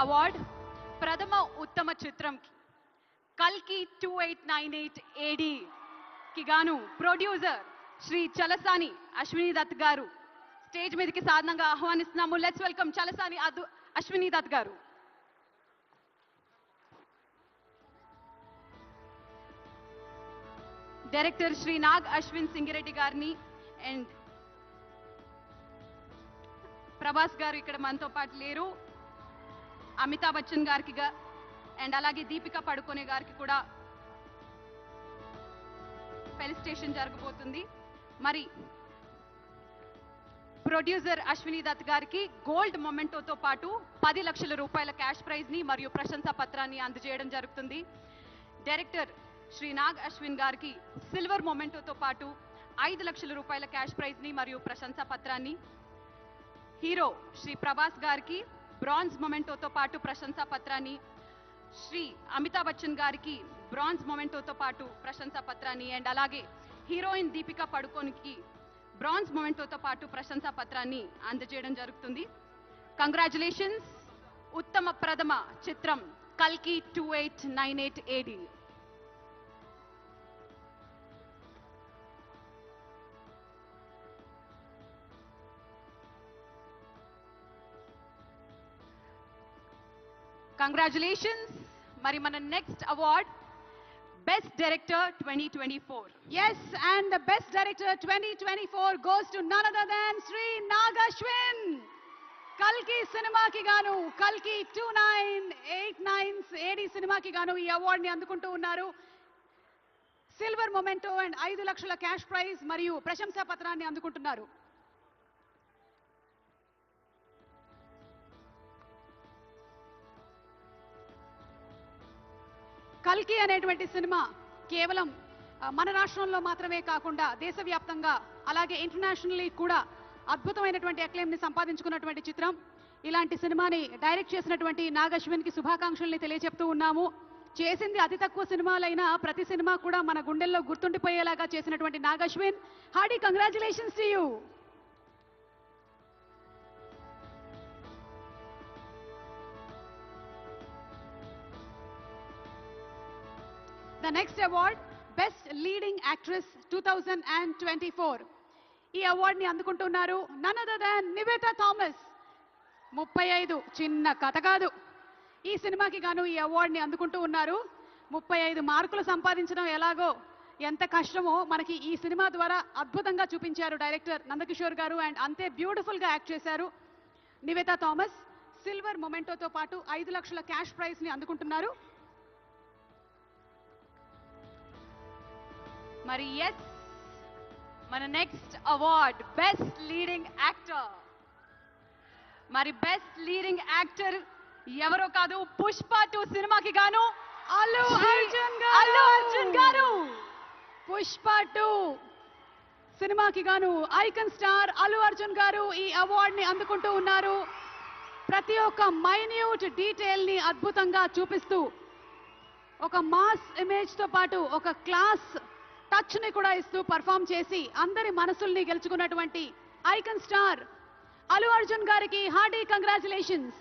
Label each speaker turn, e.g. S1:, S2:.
S1: Award ప్రథమ ఉత్తమ చిత్రంకి కల్కి టూ ఎయిట్ నైన్ ఎయిట్ ఏడీకి గాను ప్రొడ్యూసర్ శ్రీ చలసాని అశ్విని దత్ గారు. స్టేజ్ మీదకి సాధనంగా ఆహ్వానిస్తున్నాము లెట్స్ వెల్కమ్ చలసాని అదు అశ్విని దత్ గారు. డైరెక్టర్ శ్రీ నాగ్ అశ్విన్ సింగిరెడ్డి గారిని అండ్ ప్రభాస్ గారు ఇక్కడ మనతో పాటు లేరు. అమితాబ్ బచ్చన్ గారికి అండ్ అలాగే దీపిక పడుకునే గారికి కూడా ఫెలిస్టేషన్ జరగబోతుంది. మరి ప్రొడ్యూసర్ అశ్విని దత్ గారికి గోల్డ్ మొమెంటోతో పాటు పది లక్షల రూపాయల క్యాష్ ప్రైజ్ని మరియు ప్రశంసా పత్రాన్ని అందజేయడం జరుగుతుంది. డైరెక్టర్ శ్రీ నాగ్ అశ్విన్ గారికి సిల్వర్ మొమెంటోతో పాటు ఐదు లక్షల రూపాయల క్యాష్ ప్రైజ్ని మరియు ప్రశంసా పత్రాన్ని. హీరో శ్రీ ప్రభాస్ గారికి బ్రాంజ్ మొమెంటోతో పాటు ప్రశంసా పత్రాన్ని శ్రీ అమితాబ్ బచ్చన్ గారికి బ్రాంజ్ మొమెంటోతో పాటు ప్రశంసా పత్రాన్ని అండ్ అలాగే హీరోయిన్ దీపిక పడుకోనికి బ్రాంజ్ మొమెంటోతో పాటు ప్రశంసా పత్రాన్ని అందజేయడం జరుగుతుంది. కంగ్రాచులేషన్స్ ఉత్తమ ప్రథమ చిత్రం కల్కి two eight nine eight AD. Congratulations మరి మన next award best director twenty twenty four
S2: yes and the best director twenty twenty four goes to none other than Shri Nagashwin కల్కి సినిమాకి గాను కల్కి two nine eight nines AD సినిమాకి గాను ఈ అవార్డుని అందుకుంటూ ఉన్నారు. సిల్వర్ మొమెంటో అండ్ ఐదు లక్షల క్యాష్ ప్రైజ్ మరియు ప్రశంసా పత్రాన్ని అందుకుంటున్నారు. కల్కి అనేటువంటి సినిమా కేవలం మన రాష్ట్రంలో మాత్రమే కాకుండా దేశవ్యాప్తంగా అలాగే ఇంటర్నేషనల్లీ కూడా అద్భుతమైనటువంటి అక్లెయిమ్ని సంపాదించుకున్నటువంటి చిత్రం. ఇలాంటి సినిమాని డైరెక్ట్ చేసినటువంటి నాగశ్విన్కి శుభాకాంక్షల్ని తెలియజెప్తూ ఉన్నాము. చేసింది అతి తక్కువ సినిమాలైనా ప్రతి సినిమా కూడా మన గుండెల్లో గుర్తుండిపోయేలాగా చేసినటువంటి Nagashwin. Hearty congratulations to you the next award best leading actress two thousand and twenty four ఈ అవార్డుని అందుకుంటున్నారు none other than Nivetha Thomas ముప్పై ఐదు చిన్న కథ కాదు. ఈ సినిమాకి గాను ఈ అవార్డుని అందుకుంటూ ఉన్నారు. ముప్పై ఐదు మార్కులు సంపాదించడం ఎలాగో ఎంత కష్టమో మనకి ఈ సినిమా ద్వారా అద్భుతంగా చూపించారు డైరెక్టర్ నందకిషోర్ గారు అండ్ అంతే బ్యూటిఫుల్గా యాక్ట్ చేశారు. నివేతా థామస్ సిల్వర్ మొమెంటోతో పాటు ఐదు లక్షల క్యాష్ ప్రైజ్ని అందుకుంటున్నారు.
S1: మరి ఎస్ మన next award best leading actor మరి బెస్ట్ లీడింగ్ యాక్టర్ ఎవరో కాదు పుష్ప టూ సినిమాకి గాను
S2: అల్లు అర్జున్ గారు.
S1: అల్లు అర్జున్ గారు.
S2: పుష్ప టూ సినిమాకి గాను ఐకన్ స్టార్ అల్లు అర్జున్ గారు ఈ అవార్డ్ని అందుకుంటూ ఉన్నారు. ప్రతి ఒక్క మైన్యూట్ డీటెయిల్ని అద్భుతంగా చూపిస్తూ ఒక మాస్ ఇమేజ్తో పాటు ఒక క్లాస్ టచ్ని కూడా ఇస్తూ పర్ఫామ్ చేసి అందరి మనసుల్ని గెలుచుకున్నటువంటి ఐకన్ స్టార్ అల్లు అర్జున్ గారికి హార్డీ కంగ్రాచులేషన్స్